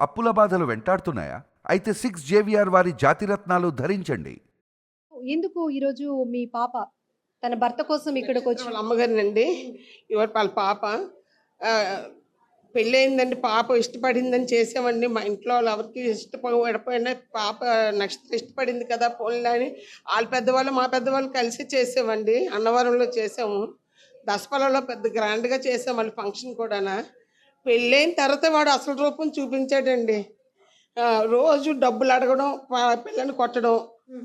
అప్పుల బాధలు వెంటాడుతున్నాయా? అయితే సిక్స్ జేవిఆర్ వారి జాతిరత్నాలు ధరించండి. ఎందుకు ఈరోజు మీ పాప తన భర్త కోసం ఇక్కడికి వచ్చి వాళ్ళ అమ్మగారినండి. ఇవాళ వాళ్ళ పాప? ఆ, పెళ్ళయిందండి. పాప ఇష్టపడిందని చేసామండి మా ఇంట్లో వాళ్ళు ఎవరికి ఇష్టపడిపోయినా పాప నెక్స్ట్ ఇష్టపడింది కదా పోన్లే అని వాళ్ళ పెద్దవాళ్ళు మా పెద్దవాళ్ళు కలిసి చేసామండి అన్నవరంలో చేసాము. దసపల్లలో పెద్ద గ్రాండ్గా చేసాం వాళ్ళ ఫంక్షన్ కూడానా. పెళ్ళైన తర్వాత వాడు అసలు రూపం చూపించాడండి. రోజు డబ్బులు అడగడం పిల్లని కొట్టడం.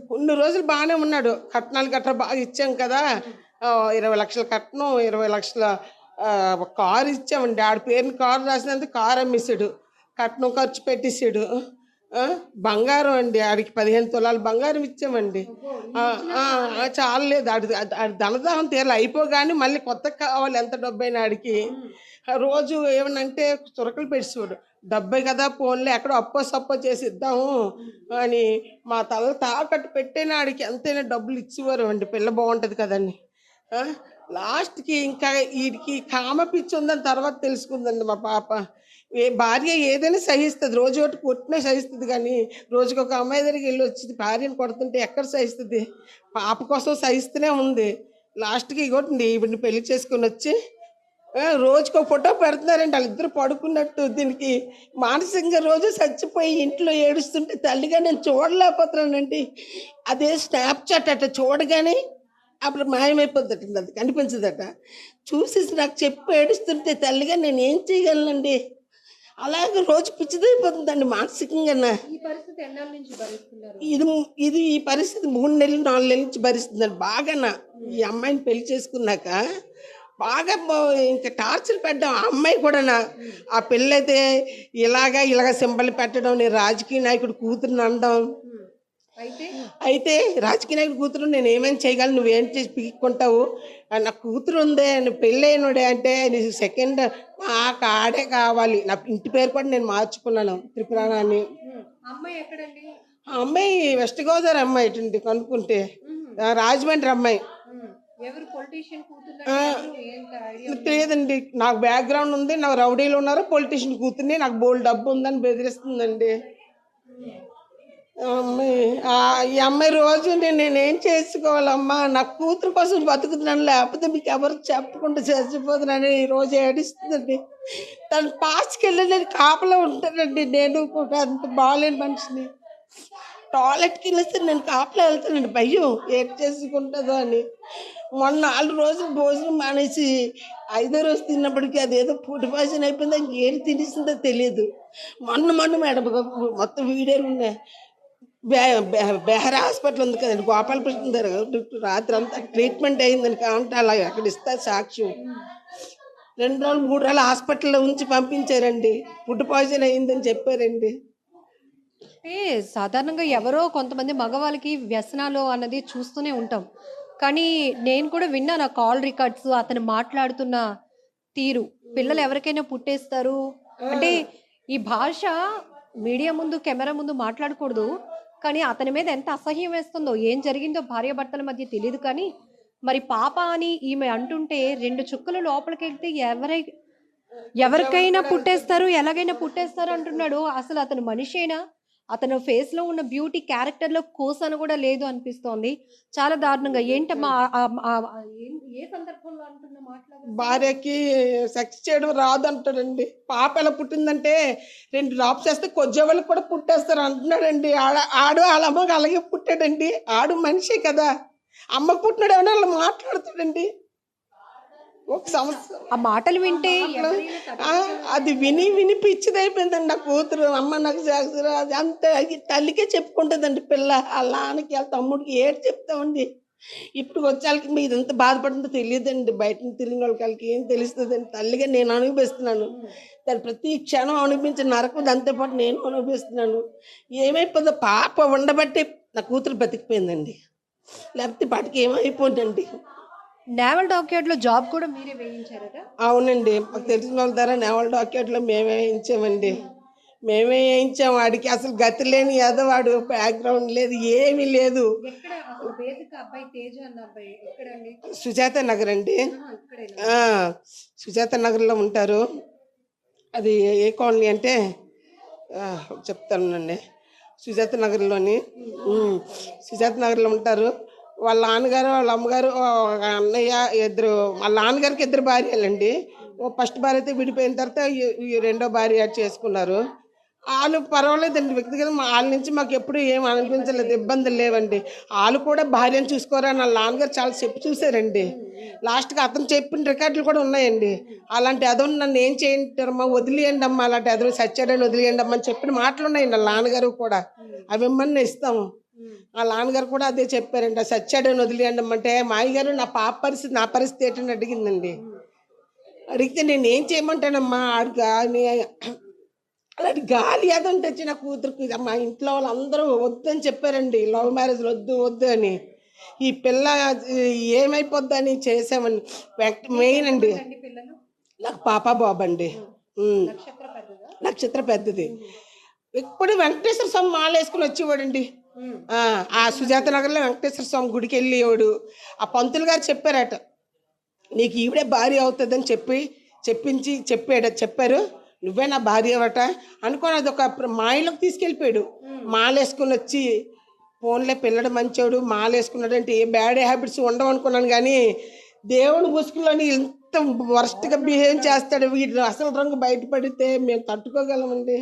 కొన్ని రోజులు బాగానే ఉన్నాడు. కట్నాలు గట్రా బాగా ఇచ్చాం కదా. ఇరవై లక్షల కట్నం ఇరవై లక్షల కారు ఇచ్చామండి. ఆడ పేరుని కారు రాసినందుకు కారు అమ్మేసాడు కట్నం ఖర్చు పెట్టేసాడు బంగారం అండి. ఆడికి పదిహేను తులాలు బంగారం ఇచ్చామండి. ఆ, లేదు చాలలేదు. ఆడి ఆడి- ధనదాహం తీరాలి. అయిపోగానే మళ్ళీ కొత్త కావాలి. ఎంత డబ్బు అయినా ఆడికి. రోజు ఏమనంటే చురకలు పెట్టేవాడు డబ్బే కదా పోన్లే ఎక్కడో అప్పో సప్పో చేసి ఇద్దాము అని మా తల తాకట్టు పెట్టిన ఆడికి ఎంతైనా డబ్బులు ఇచ్చేవారు అండి. పిల్ల బాగుంటుంది కదండి. లాస్ట్కి ఇంకా వీడికి కామ పిచ్చి ఉందని తర్వాత తెలుసుకుందండి మా పాప. ఏ భార్య ఏదైనా సహిస్తుంది రోజు ఒకటి కొట్టినా సహిస్తుంది కానీ రోజుకి ఒక అమ్మాయి దగ్గరికి వెళ్ళి వచ్చింది భార్యను కొడుతుంటే ఎక్కడ సహిస్తుంది? పాప కోసం సహిస్తూనే ఉంది. లాస్ట్కి ఇగోటండి ఈవిడిని పెళ్ళి చేసుకొని వచ్చి రోజుకో ఫోటో పెడుతున్నారండి. వాళ్ళిద్దరు పడుకున్నట్టు దీనికి మానసికంగా రోజు చచ్చిపోయి ఇంట్లో ఏడుస్తుంటే తల్లిగా నేను చూడలేకపోతున్నానండి. అదే స్నాప్చాట్ అట్ట చూడగానే అప్పుడు మాయమైపోద్దట అది కనిపించదట. చూసేసి నాకు చెప్పి ఏడుస్తుంటే తల్లిగా నేను ఏం చేయగలనండి? అలాగే రోజు పిచ్చిదైపోతుందండి మానసికంగా ఇది ఇది ఈ పరిస్థితి మూడు నెలలు నాలుగు నెలల నుంచి భరిస్తుందండి బాగా నా. ఈ అమ్మాయిని పెళ్ళి చేసుకున్నాక బాగా ఇంకా టార్చర్ పెట్టడం ఆ అమ్మాయి కూడా నా ఆ పిల్లైతే ఇలాగా ఇలాగ సింబల్ పెట్టడం నేను రాజకీయ నాయకుడు కూతురుని అనడం. అయితే? అయితే రాజకీయ నాయకుడు కూతురు నేను ఏమేమి చేయగలను నువ్వేం చేసి పీక్కుంటావు? నా కూతురు ఉందే నువ్వు పెళ్ళైనడే అంటే నీకు సెకండ్ నాకు ఆడే కావాలి. నా ఇంటి పేరు కూడా నేను మార్చుకున్నాను త్రిపురాణాన్ని అమ్మాయి ఎక్కడండి? ఆ అమ్మాయి వెస్ట్ గోదావరి అమ్మాయి కనుక్కుంటే. రాజమండ్రి అమ్మాయి. తెలియదండి నాకు బ్యాక్గ్రౌండ్ ఉంది నాకు రౌడీలు ఉన్నారు పొలిటీషియన్ కూతుర్ని నాకు బోల్ డబ్బు ఉందని బెదిరిస్తుందండి. అమ్మాయి ఈ అమ్మాయి రోజు నేను నేనేం చేసుకోవాలమ్మా? నా కూతురు కోసం బతుకుతున్నాను లేకపోతే మీకు ఎవరు చెప్పకుండా చచ్చిపోతున్నానని ఈ రోజు ఏడుస్తుందండి. తను పాస్కి వెళ్ళి నేను కాపలా ఉంటానండి నేను కూడా అంత బాగాలేని మనిషిని. టాయిలెట్కి వెళ్ళేస్తే నేను కాపలా వెళ్తానండి. భయం. ఏం చేసుకుంటుందో అని. మొన్న నాలుగు రోజులు భోజనం మానేసి ఐదో రోజు తిన్నప్పటికీ అదేదో ఫుడ్ పాయిజన్ అయిపోయింది ఇంకేం తినేసిందో తెలియదు మొన్న మొన్న మేడం మొత్తం వీడియోలు ఉన్నాయి. బె- హాస్పిటల్ ఉంది కదండి. గోపాలకృష్ణ దగ్గర రాత్రి అంతా ట్రీట్మెంట్ అయిందని కాబట్టి అలా అక్కడ ఇస్తా సాక్ష్యం. రెండు రోజులు మూడు రోజులు హాస్పిటల్లో ఉంచి పంపించారండి. ఫుడ్ పాయిజన్ అయిందని చెప్పారండి. అంటే సాధారణంగా ఎవరో కొంతమంది మగవాళ్ళకి వ్యసనాలు అన్నది చూస్తూనే ఉంటాం. కానీ నేను కూడా విన్నాను ఆ కాల్ రికార్డ్స్ అతను మాట్లాడుతున్న తీరు. పిల్లలు ఎవరికైనా పుట్టేస్తారు? అంటే ఈ భాష మీడియా ముందు కెమెరా ముందు మాట్లాడకూడదు. కానీ అతని మీద ఎంత అసహ్యం వేస్తుందో ఏం జరిగిందో భార్యాభర్తల మధ్య తెలియదు కానీ మరి పాప అని ఈమె అంటుంటే రెండు చుక్కలు లోపలికి వెళ్తే ఎవరై ఎవరికైనా పుట్టేస్తారు ఎలాగైనా పుట్టేస్తారు అంటున్నాడు. అసలు అతను మనిషేనా? అతను ఫేస్లో ఉన్న బ్యూటీ క్యారెక్టర్లో కోసన కూడా లేదు అనిపిస్తోంది. చాలా దారుణంగా. ఏంటమ్మా ఏం- సందర్భంలో అంటున్న మాట్లాడు భార్యకి సెక్స్ చేయడం రాదు అంటాడండి పాప ఎలా పుట్టిందంటే రెండు డ్రాప్స్ వేస్తే కొద్ది వాళ్ళకి కూడా పుట్టేస్తారు అంటున్నాడండి. ఆడ ఆడు వాళ్ళ అమ్మకి అలాగే పుట్టాడండి. ఆడు మనిషే కదా. అమ్మకు పుట్టినాడు ఏమన్నా అలా మాట్లాడుతాడండి. ఒక సంవత్సరం. ఆ మాటలు వింటే అది విని విని పిచ్చిదైపోయిందండి నా కూతురు. అమ్మ నాకు చేస్తారు అది అంతే. అది తల్లికే చెప్పుకుంటుందండి పిల్ల. వాళ్ళ నాన్నకి వాళ్ళ తమ్ముడికి ఏడు చెప్తామండి? ఇప్పుడు వచ్చేళ్ళకి మీరు ఎంత బాధపడుతుందో తెలియదండి. బయట తిరిగిన వాళ్ళకి వాళ్ళకి ఏం తెలుస్తుందండి. తల్లిగా నేను అనుభవిస్తున్నాను. దాని ప్రతి క్షణం అనుభవించిన నరకం దాంతో పాటు నేను అనుభవిస్తున్నాను. ఏమైపోతుందో పాప ఉండబట్టి నా కూతురు బతికిపోయిందండి. లేకపోతే పాటికి ఏమైపోయిందండి నేవల్ డాక్యార్డ్లో జాబ్ కూడా మీరే వేయించారట? అవునండి. మాకు తెలిసిన వాళ్ళ ద్వారా నేవల్ డాక్యుమెంట్లో మేమే వేయించామండి. మేమే వేయించాము వాడికి అసలు గతి లేని ఎదవాడు బ్యాక్గ్రౌండ్ లేదు ఏమీ లేదు. ఎక్కడ? అసలు బేసిక్ అబ్బాయి తేజ అన్న అబ్బాయి ఎక్కడండి? సుజాత నగర్ అండి. ఆ, సుజాత నగర్లో ఉంటారు. అది ఏ కాలనీ అంటే ఆ, చెప్తానండి సుజాత నగర్లోని ఉమ్, సుజాత నగర్లో ఉంటారు. వాళ్ళ నాన్నగారు వాళ్ళ అమ్మగారు ఒక అన్నయ్య ఇద్దరు వాళ్ళ నాన్నగారికి ఇద్దరు భార్యలండి. ఓ ఫస్ట్ భార్య అయితే విడిపోయిన తర్వాత ఈ- రెండో భార్య చేసుకున్నారు. వాళ్ళు పర్వాలేదండి వ్యక్తిగత వాళ్ళ నుంచి మాకు ఎప్పుడు ఏం అనిపించలేదు ఇబ్బందులు లేవండి. వాళ్ళు కూడా భార్యను చూసుకోరా వాళ్ళ నాన్నగారు చాలా చెప్పి చూసారండి లాస్ట్కి అతను చెప్పిన రికార్డులు కూడా ఉన్నాయండి. అలాంటి అదో నన్ను ఏం చేయంటారమ్మా వదిలేయండి అమ్మా అలాంటి అదొని సచ్చాడని వదిలేయండి అమ్మా అని చెప్పిన మాటలు ఉన్నాయండి వాళ్ళ నాన్నగారు కూడా. అవి ఇమ్మని ఇస్తాము వాళ్ళ నాన్నగారు కూడా అదే చెప్పారండి సచ్చాడని వదిలేయండి అంటే మా అయ్యగారు నా పాప పరిస్థితి నా పరిస్థితి ఏంటని అడిగిందండి. అడిగితే నేను ఏం చేయమంటానమ్మా ఆడికి అలాంటి గాలి అదంటే వచ్చి నా కూతురుకి మా ఇంట్లో వాళ్ళందరూ వద్దని చెప్పారండి. లవ్ మ్యారేజ్ వద్దు వద్దు అని. ఈ పిల్ల ఏమైపోద్దని చేసామని వెంట- మెయిన్ అండి. నాకు పాప బాబు అండి. నక్షత్ర పెద్దదా? నక్షత్ర పెద్దది. ఎప్పుడు వెంకటేశ్వర స్వామి మాల వేసుకుని వచ్చేవాడండి. ఆ, సుజాత నగర్లో వెంకటేశ్వర స్వామి గుడికి వెళ్ళేవాడు ఆ పంతులు గారు చెప్పారట నీకు ఈవిడే భార్య అవుతుందని చెప్పి చెప్పించి చెప్పాడు చెప్పారు. నువ్వే నా భార్య అవట అనుకోని అది ఒక మాయలోకి తీసుకెళ్ళిపోయాడు. మాలేసుకుని వచ్చి ఫోన్లే పిల్లడు మంచోడు మాలేసుకున్నాడు అంటే ఏ బ్యాడ్ హ్యాబిట్స్ ఉండవు అనుకున్నాను కానీ దేవుని ముసుగులోని ఇంత వరస్ట్గా బిహేవ్ చేస్తాడు. వీటి అసలు రంగు బయటపడితే మేము తట్టుకోగలమండి.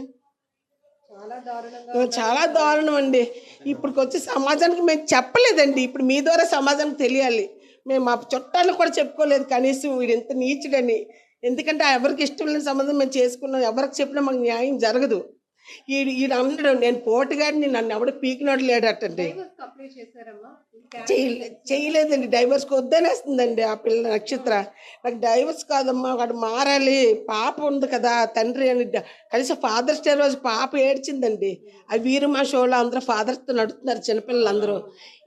చాలా దారుణం అండి ఇప్పటికి వచ్చి సమాజానికి మేము చెప్పలేదండి. ఇప్పుడు మీ ద్వారా సమాజానికి తెలియాలి. మేము మా చుట్టాలకు కూడా చెప్పుకోలేదు కనీసం. వీడు ఎంత నీచుడని. ఎందుకంటే ఎవరికి ఇష్టం లేని సంబంధం మేము చేసుకున్నాం. ఎవరికి చెప్పినా మాకు న్యాయం జరగదు. అన్నాడు నేను పోటుగాడిని నన్ను ఎవడు పీకినోడు లేడటండి. చేయలేదండి డైవర్స్కి వద్దనేస్తుందండి ఆ పిల్ల నక్షత్ర. నాకు డైవర్స్ కాదమ్మా వాడు మారాలి పాప ఉంది కదా తండ్రి అని కనీసం ఫాదర్స్ డే రోజు పాప ఏడ్చిందండి. ఆ వీరమా షోలో అందరూ ఫాదర్స్తో నడుస్తున్నారు చిన్నపిల్లలు అందరూ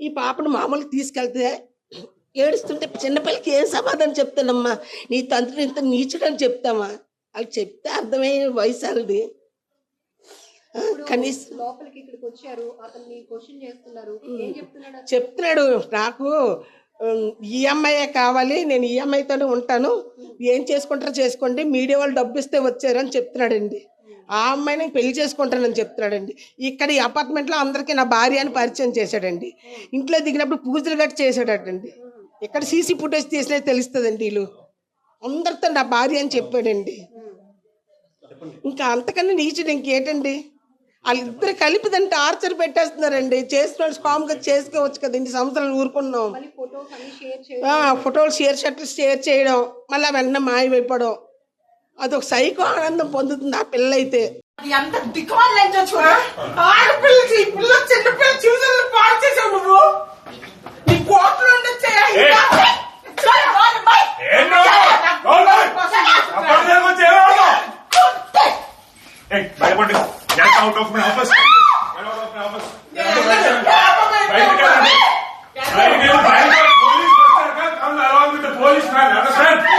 ఈ పాపను మామూలుగా తీసుకెళ్తే ఏడుస్తుంటే చిన్నపిల్లకి ఏం సమాధానం చెప్తానమ్మా? నీ తండ్రి ఇంత నీచుడని చెప్తామా వాళ్ళు చెప్తే అర్థమయ్యే వయసు వాళ్ళది. ఆ, కనీసం లోపలికి ఇక్కడికి వచ్చారు. అతన్ని క్వశ్చన్ చేస్తున్నారు. ఏం చెప్తున్నాడు నాకు ఈఎంఐఏ కావాలి నేను ఈఎంఐతోనే ఉంటాను. ఏం చేసుకుంటారో చేసుకోండి. మీడియా వాళ్ళు డబ్బు ఇస్తే వచ్చారు అని చెప్తున్నాడండి. ఆ అమ్మాయిని పెళ్ళి చేసుకుంటానని చెప్తున్నాడండి. ఇక్కడ ఈ అపార్ట్మెంట్లో అందరికీ నా భార్య అని పరిచయం చేశాడండి. ఇంట్లో దిగినప్పుడు పూజలు గట్టి చేశాడటండి ఇక్కడ సీసీ ఫుటేజ్ తీసినా తెలుస్తుందండి వీళ్ళు. అందరితో నా భార్య అని చెప్పాడండి. ఇంకా అంతకన్నా నీచుడు ఇంకేంటండి? వాళ్ళిద్దరు కలిపి దాన్ని టార్చర్ పెట్టేస్తున్నారండి. చేసిన వాళ్ళు స్కామ్గా చేసుకోవచ్చు కదా ఇన్ని సంవత్సరాలు ఊరుకున్నాం. ఫోటోలు షేర్ షర్ట్లు షేర్ చేయడం. మళ్ళీ వెంటనే మాయమైపోవడం. అదొక సైకో ఆనందం పొందుతుంది ఆ పిల్ల అయితే ఎంత ఆడపిల్లకి పిల్ల పాడు చేసావు నువ్వు. నీ కోట్లు? Get out of my office. Get out of my office. Trying to get a bike police, come along with the policeman, understand?